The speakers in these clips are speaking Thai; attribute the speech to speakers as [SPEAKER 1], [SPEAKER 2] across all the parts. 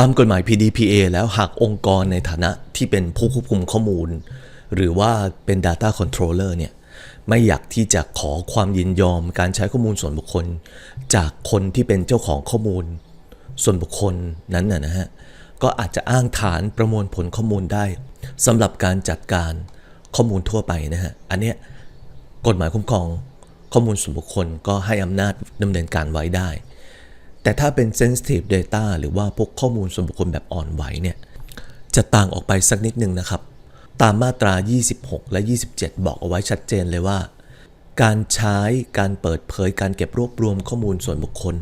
[SPEAKER 1] ตามกฎหมาย PDPA แล้วหากองค์กรในฐานะที่เป็นผู้ควบคุมข้อมูล หรือว่าเป็น Data Controller เนี่ยไม่อยากที่จะขอความยินยอมการใช้ข้อมูลส่วนบุคคล จากคนที่เป็นเจ้าของข้อมูล ส่วนบุคคลนั้นนะนะฮะก็อาจจะอ้างฐานประมวลผลข้อมูลได้สำหรับการจัดการข้อมูลทั่วไปนะฮะอันเนี้ยกฎหมายคุ้มครองข้อมูลส่วนบุคคลก็ให้อำนาจดำเนินการไว้ได้ แต่ถ้าเป็น sensitive data หรือว่าพวกข้อมูลส่วนบุคคลแบบอ่อนไหวเนี่ยจะต่างออกไปสักนิดหนึ่งนะครับ ตามมาตรา 26 และ 27 บอกเอาไว้ชัดเจนเลยว่า การใช้การเปิดเผยการเก็บรวบรวมข้อมูลส่วนบุคคล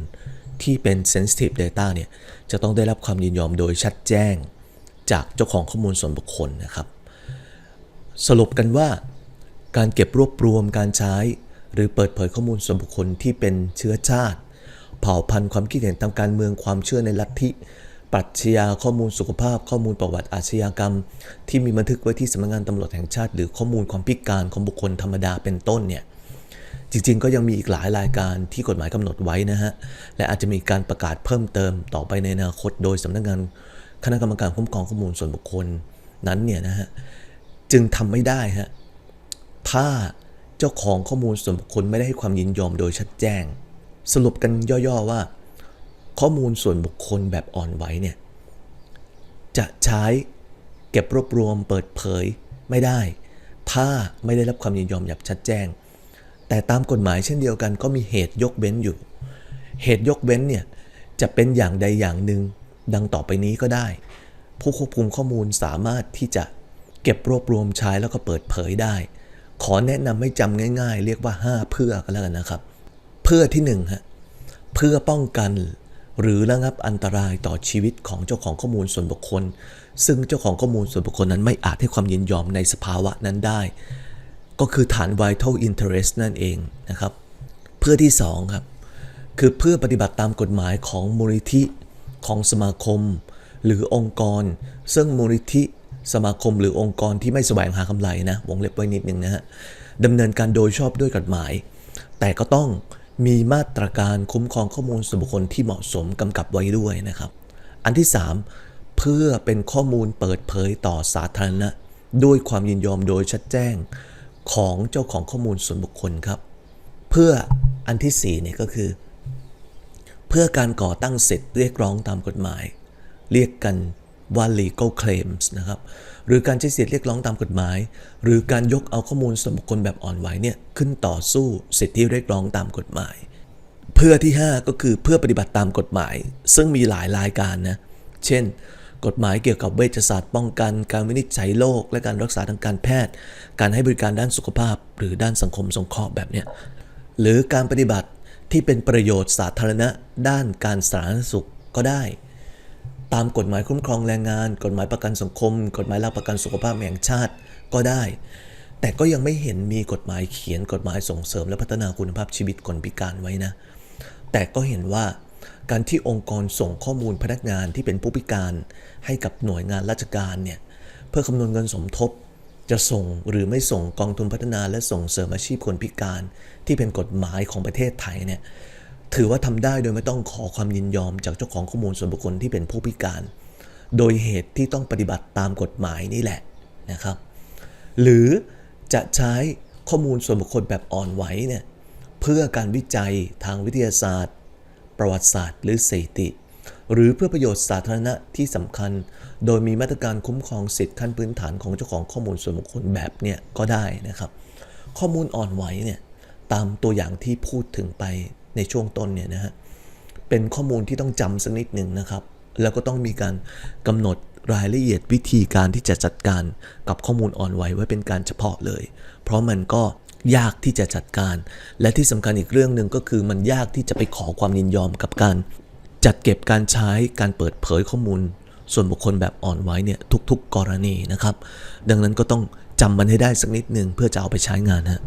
[SPEAKER 1] ที่เป็น sensitive data เนี่ยจะต้องได้รับความยินยอมโดยชัดแจ้ง จากเจ้าของข้อมูลส่วนบุคคลนะครับ สรุปกันว่า การเก็บรวบรวมการใช้ หรือเปิดเผยข้อมูลส่วนบุคคลที่เป็นเชื้อชาติ เผ่าพันธุ์ความคิดเห็นทางการเมืองความเชื่อในลัทธิปรัชญาข้อมูลสุขภาพ ข้อมูลประวัติอาชญากรรม ที่มีบันทึกไว้ที่สำนักงานตำรวจแห่งชาติ หรือข้อมูลความพิการของบุคคลธรรมดาเป็นต้นเนี่ยจริงๆ ก็ยังมีอีกหลายรายการที่กฎหมายกำหนดไว้นะฮะและอาจจะมีการประกาศเพิ่มเติมต่อไปในอนาคต โดยสำนักงานคณะกรรมการคุ้มครองข้อมูลส่วนบุคคลนั้นเนี่ยนะฮะจึงทำไม่ได้ฮะถ้าเจ้าของข้อมูลส่วนบุคคลไม่ได้ให้ความยินยอมโดยชัดแจ้ง สรุปกันย่อๆว่า ข้อมูลส่วนบุคคลแบบอ่อนไหวเนี่ยจะใช้เก็บรวบรวมเปิดเผยไม่ได้ ถ้าไม่ได้รับความยินยอมอย่างชัดแจ้ง แต่ตามกฎหมายเช่นเดียวกันก็มีเหตุยกเว้นอยู่ เหตุยกเว้นเนี่ยจะเป็นอย่างใดอย่างหนึ่งดังต่อไปนี้ก็ได้ ผู้ควบคุมข้อมูลสามารถที่จะเก็บรวบรวมใช้แล้วก็เปิดเผยได้ ขอแนะนำให้จำง่าย ๆ เรียกว่า 5 เพื่อก็แล้วกันนะครับ เพื่อที่1ฮะเพื่อป้องกันหรือระงับอันตรายต่อชีวิตของเจ้าของข้อมูลส่วนบุคคล ซึ่งเจ้าของข้อมูลส่วนบุคคลนั้นไม่อาจให้ความยินยอมในสภาวะนั้นได้ ก็คือฐาน vital interest นั่นเองนะครับ เพื่อที่2ครับคือเพื่อปฏิบัติตามกฎหมายของมูลนิธิของสมาคม หรือองค์กร ซึ่งมูลนิธิสมาคมหรือองค์กรที่ไม่แสวงหากำไรนะวงเล็บไว้นิดนึงนะฮะดำเนินการโดยชอบด้วยกฎหมาย แต่ก็ต้อง มีมาตรการคุ้มครองข้อมูลส่วนบุคคลที่เหมาะสมกำกับไว้ด้วยนะครับ อันที่ 3 เพื่อเป็นข้อมูลเปิดเผยต่อสาธารณะด้วยความยินยอมโดยชัดแจ้งของเจ้าของข้อมูลส่วนบุคคลครับ เพื่ออันที่4เนี่ยก็คือ เพื่อการก่อตั้งสิทธิเรียกร้องตามกฎหมาย เรียกกัน ว่า legal claims นะครับ หรือการใช้สิทธิเรียกร้องตามกฎหมาย หรือการยกเอาข้อมูลส่วนบุคคลแบบอ่อนไหวเนี่ยขึ้นต่อสู้สิทธิเรียกร้องตามกฎหมาย เพื่อที่ 5 ก็คือเพื่อปฏิบัติตามกฎหมาย ซึ่งมีหลายรายการนะ เช่น กฎหมายเกี่ยวกับเวชศาสตร์ป้องกัน การวินิจฉัยโรคและการรักษาทางการแพทย์ การให้บริการด้านสุขภาพ หรือด้านสังคมสงเคราะห์แบบเนี้ยหรือการปฏิบัติที่เป็นประโยชน์สาธารณะด้านการสาธารณสุขก็ได้ ตามกฎหมายคุ้มครองแรงงาน กฎหมายประกันสังคม กฎหมายหลักประกันสุขภาพแห่งชาติก็ได้ แต่ก็ยังไม่เห็นมีกฎหมายเขียนกฎหมายส่งเสริมและพัฒนาคุณภาพชีวิตคนพิการไว้นะ แต่ก็เห็นว่าการที่องค์กรส่งข้อมูลพนักงานที่เป็นผู้พิการ ให้กับหน่วยงานราชการเนี่ยเพื่อคำนวณเงินสมทบ จะส่งหรือไม่ส่งกองทุนพัฒนาและส่งเสริมอาชีพคนพิการ ที่เป็นกฎหมายของประเทศไทยเนี่ย ถือว่าทำได้โดยไม่ต้องขอความยินยอมจากเจ้าของข้อมูลส่วนบุคคลที่เป็นผู้พิการ โดยเหตุที่ต้องปฏิบัติตามกฎหมายนี่แหละนะครับ หรือจะใช้ข้อมูลส่วนบุคคลแบบอ่อนไหวเนี่ยเพื่อการวิจัยทางวิทยาศาสตร์ ประวัติศาสตร์หรือสถิติ หรือเพื่อประโยชน์สาธารณะที่สำคัญ โดยมีมาตรการคุ้มครองสิทธิขั้นพื้นฐานของเจ้าของข้อมูลส่วนบุคคลแบบเนี่ยก็ได้นะครับ ข้อมูลอ่อนไหวเนี่ยตามตัวอย่างที่พูดถึงไป ในช่วงต้นเนี่ยนะฮะเป็นข้อมูลที่ต้องจำสักนิดหนึ่งนะครับ แล้วก็ต้องมีการกำหนดรายละเอียดวิธีการที่จะจัดการกับข้อมูลอ่อนไหวไว้เป็นการเฉพาะเลย เพราะมันก็ยากที่จะจัดการ และที่สำคัญอีกเรื่องหนึ่งก็คือมันยากที่จะไปขอความยินยอมกับการจัดเก็บการใช้การเปิดเผยข้อมูล ส่วนบุคคลแบบอ่อนไหวเนี่ยทุก ๆ กรณีนะครับ ดังนั้นก็ต้องจำมันให้ได้สักนิดหนึ่งเพื่อจะเอาไปใช้งานฮะ